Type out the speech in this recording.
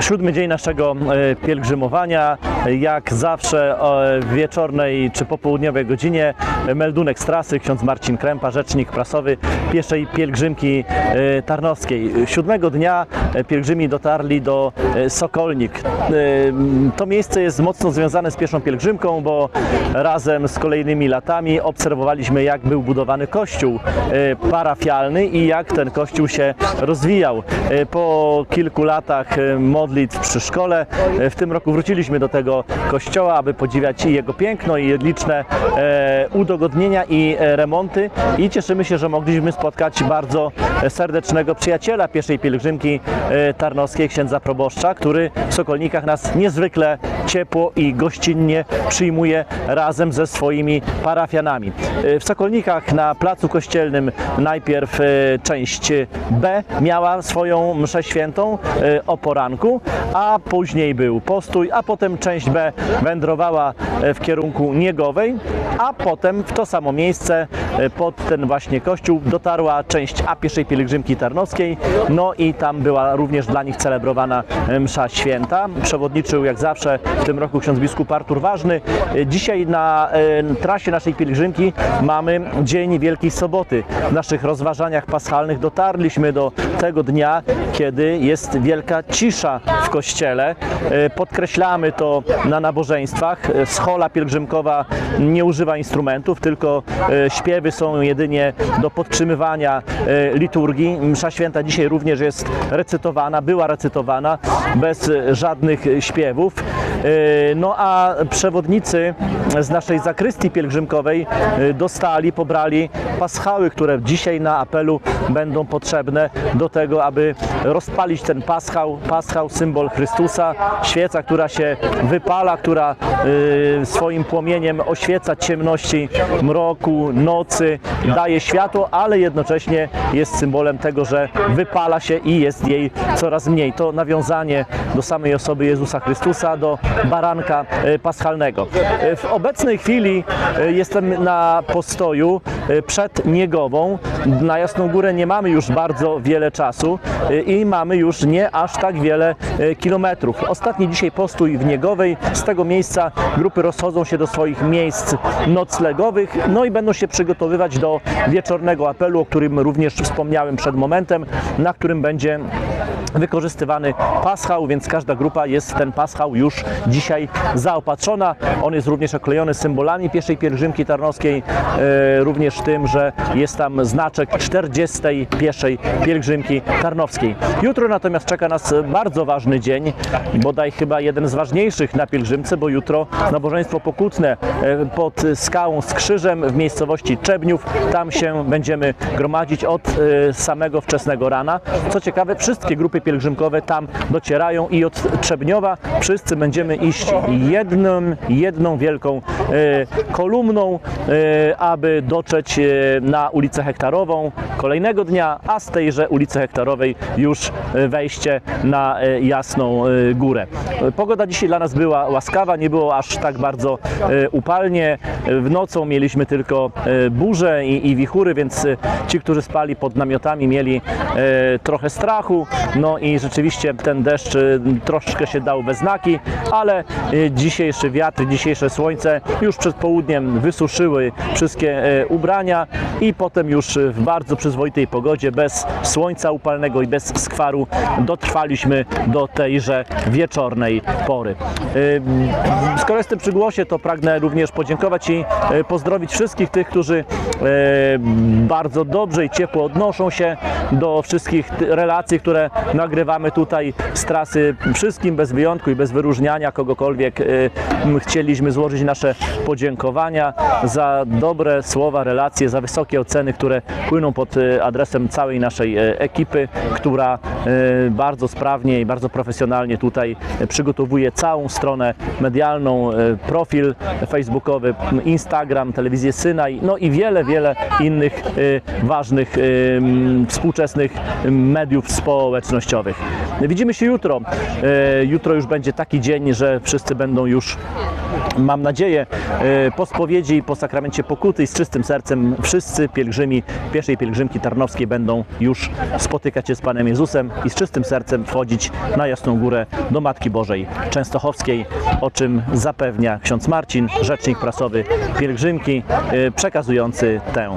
Siódmy dzień naszego e, pielgrzymowania. Jak zawsze o wieczornej czy popołudniowej godzinie e, meldunek z trasy. Ksiądz Marcin Krępa, rzecznik prasowy pieszej pielgrzymki e, tarnowskiej. Siódmego dnia e, pielgrzymi dotarli do e, Sokolnik. E, To miejsce jest mocno związane z pieszą pielgrzymką, bo razem z kolejnymi latami obserwowaliśmy jak był budowany kościół e, parafialny i jak ten kościół się rozwijał. E, Po kilku latach e, modlitw przy szkole e, w tym roku wróciliśmy do tego kościoła, aby podziwiać jego piękno i liczne e, udogodnienia i e, remonty. I cieszymy się, że mogliśmy spotkać bardzo serdecznego przyjaciela pieszej pielgrzymki tarnowskiej, księdza proboszcza, który w Sokolnikach nas niezwykle ciepło i gościnnie przyjmuje razem ze swoimi parafianami. W Sokolnikach na placu kościelnym najpierw część B miała swoją mszę świętą e, poranku, a później był postój, a potem część B wędrowała e, w kierunku Niegowej, a potem w to samo miejsce pod ten właśnie kościół dotarła część A pieszej pielgrzymki tarnowskiej, no i tam była również dla nich celebrowana e, msza święta. Przewodniczył jak zawsze w tym roku ksiądz biskup Artur Ważny. E, Dzisiaj na e, trasie naszej pielgrzymki mamy Dzień Wielkiej Soboty. W naszych rozważaniach paschalnych dotarliśmy do tego dnia, kiedy jest wielka cisza w kościele. E, Podkreślamy to na nabożeństwach. E, Schola pielgrzymkowa nie używa instrumentów, tylko e, są jedynie do podtrzymywania e, liturgii. Msza święta dzisiaj również jest recytowana, była recytowana bez żadnych śpiewów. E, No a przewodnicy z naszej zakrystii pielgrzymkowej e, dostali, pobrali paschały, które dzisiaj na apelu będą potrzebne do tego, aby rozpalić ten paschał, paschał symbol Chrystusa, świeca, która się wypala, która swoim płomieniem oświeca ciemności mroku, daje światło, ale jednocześnie jest symbolem tego, że wypala się i jest jej coraz mniej. To nawiązanie do samej osoby Jezusa Chrystusa, do baranka y, paschalnego. Y, W obecnej chwili y, jestem na postoju przed Niegową. Na Jasną Górę nie mamy już bardzo wiele czasu i mamy już nie aż tak wiele kilometrów. Ostatni dzisiaj postój w Niegowej. Z tego miejsca grupy rozchodzą się do swoich miejsc noclegowych, no i będą się przygotowywać do wieczornego apelu, o którym również wspomniałem przed momentem, na którym będzie wykorzystywany paschał, więc każda grupa jest w ten paschał już dzisiaj zaopatrzona. On jest również oklejony symbolami pieszej pielgrzymki tarnowskiej, e, również tym, że jest tam znaczek 40. pieszej pielgrzymki tarnowskiej. Jutro natomiast czeka nas bardzo ważny dzień, bodaj chyba jeden z ważniejszych na pielgrzymce, bo jutro nabożeństwo pokutne e, pod skałą z krzyżem w miejscowości Czebniów. Tam się będziemy gromadzić od e, samego wczesnego rana. Co ciekawe, wszystkie grupy pielgrzymkowe tam docierają i od Trzebniowa wszyscy będziemy iść jedną, jedną wielką e, kolumną, e, aby dotrzeć e, na ulicę Hektarową kolejnego dnia, a z tejże ulicy Hektarowej już wejście na Jasną Górę. Pogoda dzisiaj dla nas była łaskawa, nie było aż tak bardzo upalnie. W nocą mieliśmy tylko burze i, i wichury, więc ci, którzy spali pod namiotami mieli trochę strachu. No i rzeczywiście ten deszcz e, troszkę się dał we znaki, ale e, dzisiejszy wiatr, dzisiejsze słońce już przed południem wysuszyły wszystkie e, ubrania i potem już w bardzo przyzwoitej pogodzie, bez słońca upalnego i bez skwaru dotrwaliśmy do tejże wieczornej pory. Skoro jestem przy głosie, to pragnę również podziękować i pozdrowić wszystkich tych, którzy bardzo dobrze i ciepło odnoszą się do wszystkich relacji, które nagrywamy tutaj z trasy. Wszystkim bez wyjątku i bez wyróżniania kogokolwiek m, chcieliśmy złożyć nasze podziękowania za dobre słowa, relacje, za wysokie oceny, które płyną pod e, adresem całej naszej e, ekipy, która bardzo sprawnie i bardzo profesjonalnie tutaj przygotowuje całą stronę medialną, profil facebookowy, Instagram, telewizję Synaj, no i wiele, wiele innych ważnych współczesnych mediów społecznościowych. Widzimy się jutro. E, Jutro już będzie taki dzień, że wszyscy będą już Mam nadzieję, e, po spowiedzi i po sakramencie pokuty i z czystym sercem wszyscy pielgrzymi pierwszej pielgrzymki tarnowskiej będą już spotykać się z Panem Jezusem i z czystym sercem wchodzić na Jasną Górę do Matki Bożej Częstochowskiej, o czym zapewnia ksiądz Marcin, rzecznik prasowy pielgrzymki, e, przekazujący tę